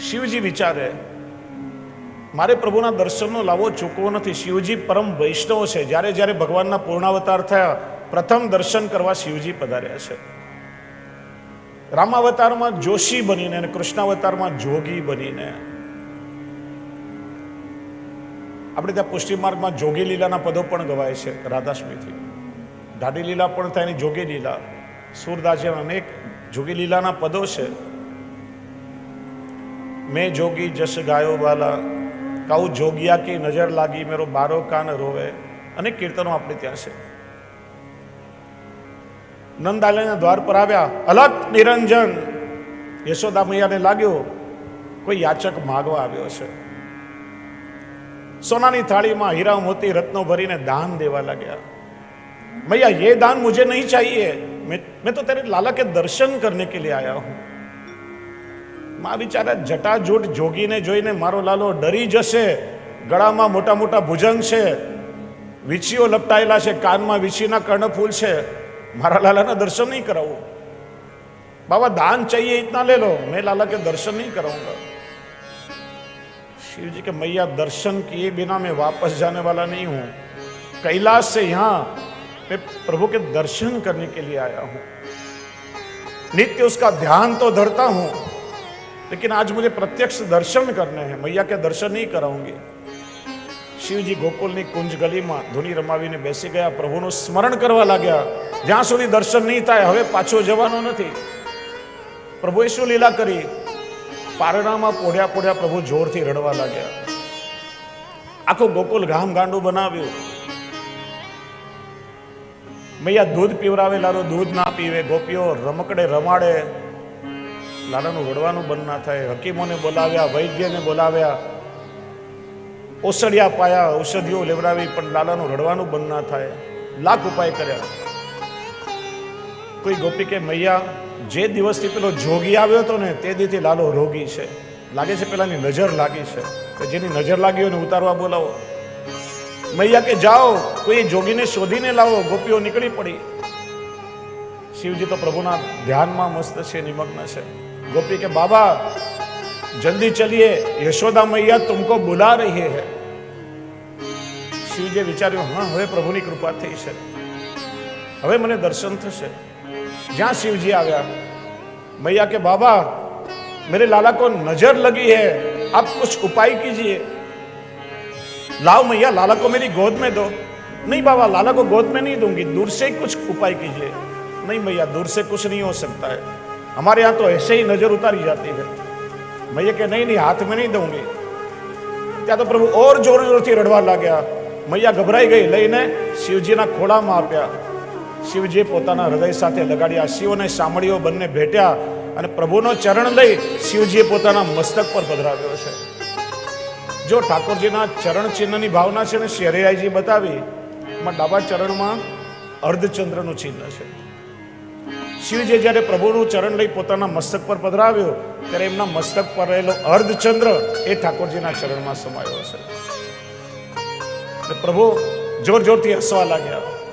શિવજી વિચારે, મારે પ્રભુના દર્શનનો લાવો ચૂકવો નથી. શિવજી પરમ વૈષ્ણવ છે. જ્યારે જ્યારે ભગવાનના પૂર્ણાવતાર થયા, પ્રથમ દર્શન કરવા શિવજી પધાર્યા છે. રામાવતારમાં જોશી બનીને અને કૃષ્ણાવતારમાં જોગી બનીને. આપણે ત્યાં પુષ્ટિ માર્ગમાં જોગી લીલાના પદો પણ ગવાય છે રાધાષ્મીથી દાઢી લીલા પણ થાય જોગી લીલા. સૂરદાસજીના અનેક જોગી લીલાના પદો છે. મેં જોગી જસ ગાયો વાલા. કાઉ જોગિયા કે નજર લાગી મેરો બારો કાન રોવે. અને કીર્તનો આપણે ત્યાં છે. નંદાલયના દ્વાર પર આવ્યા. અલગ નિરંજન. યશોદા મૈયાને લાગ્યો, કોઈ યાચક માગવા આવ્યો છે. સોનાની થાળીમાં હીરા મોતી રત્નો ભરીને દાન દેવા લાગ્યા. મૈયા, યે દાન મુજે નહીં ચાહીએ. મેં તો તેરે લાલા કે દર્શન કરને કે લીએ આયા હું. માં બિચારા જટાજૂટ જોગીને જોઈને મારો લાલો ડરી જશે ગળામાં મોટા મોટા ભુજંગ છે વીછીઓ લપટાયેલા છે કાનમાં વીછીના કર્ણફૂલ છે મારા લાલાના દર્શન નહીં કરાવું બાબા दान चाहिए इतना ले लो मैं लाला के दर्शन नहीं कराऊंगा शिव जी के मैया दर्शन किए बिना मैं वापस जाने वाला नहीं हूं कैलाश से यहां मैं प्रभु के दर्शन करने के लिए आया हूं नित्य उसका ध्यान तो धरता हूं लेकिन आज मुझे प्रत्यक्ष दर्शन करने हैं मैया के दर्शन नहीं कराऊंगी શિવજી ગોકુલની કુંજ ગલીમાં ધૂની રમાવીને બેસી ગયા પ્રભુનું સ્મરણ કરવા લાગ્યા જ્યાં સુધી દર્શન નહીં થાય હવે પાછો જવાનો નથી પ્રભુએ શું લીલા કરી પારણામાં પોઢ્યા પોઢ્યા પ્રભુ જોરથી રડવા લાગ્યા આખું ગોકુલ ગામ ગાંડું બનાવ્યું મૈયા દૂધ પીવરાવે લાલો દૂધ ના પીવે ગોપીઓ રમકડે રમાડે લાલાનું રડવાનું બંધ ના થાય. હકીમોને બોલાવ્યા, વૈદ્યને બોલાવ્યા. ઓસડિયા પાયા, ઔષધિઓ લેવડાવી, પણ લાલાનું રડવાનું બંધ ના થાય. લાખ ઉપાય કર્યા. કોઈ ગોપી કે મૈયા, જે દિવસથી પેલો જોગી આવ્યો હતો ને, તે દીથી લાલો રોગી છે. લાગે છે પેલાની નજર લાગી છે. કે જેની નજર લાગી હોય ઉતારવા બોલાવો. મૈયા કે, જાઓ, કોઈ જોગીને શોધીને લાવો. ગોપીઓ નીકળી પડી. શિવજી તો પ્રભુના ધ્યાનમાં મસ્ત છે, નિમગ્ન છે. गोपी के बाबा जल्दी चलिए यशोदा मैया तुमको बुला रही है શિવજીએ વિચાર્યું હા હવે પ્રભુની કૃપા થઈ છે હવે મને દર્શન થશે જ્યાં શિવજી આવ્યા मैया के बाबा मेरे लाला को नजर लगी है आप कुछ उपाय कीजिए लाओ मैया लाला को मेरी गोद में दो नहीं बाबा लाला को गोद में नहीं दूंगी दूर से ही कुछ उपाय कीजिए नहीं मैया दूर से कुछ नहीं हो सकता है हमारे यहाँ तो ऐसे ही नजर उतारी जाती है मैया કે નહીં નહીં હાથ મેં નહીં દઉંગી ત્યાં તો પ્રભુ ઓર જોર જોરથી રડવા લાગ્યા મૈયા ગભરાઈ ગઈ લઈને શિવજીના ખોળામાં આપ્યા શિવજી પોતાના હૃદય સાથે લગાડ્યા શિવ અને સામળીઓ બંને ભેટ્યા અને પ્રભુનો ચરણ લઈ શિવજીએ પોતાના મસ્તક પર પધરાવ્યો છે જો ઠાકોરજીના ચરણ ચિહ્નની ભાવના છે ને શેરિયાઈજી બતાવી એમાં ડાબા ચરણમાં અર્ધચંદ્રનું ચિહ્ન છે શિવજીએ જ્યારે પ્રભુનું ચરણ લઈ પોતાના મસ્તક પર પધરાવ્યો, ત્યારે એમના મસ્તક પર રહેલો અર્ધચંદ્ર એ ઠાકોરજીના ચરણમાં સમાયો એટલે પ્રભુ, જોર જોરથી હસવા લાગ્યા.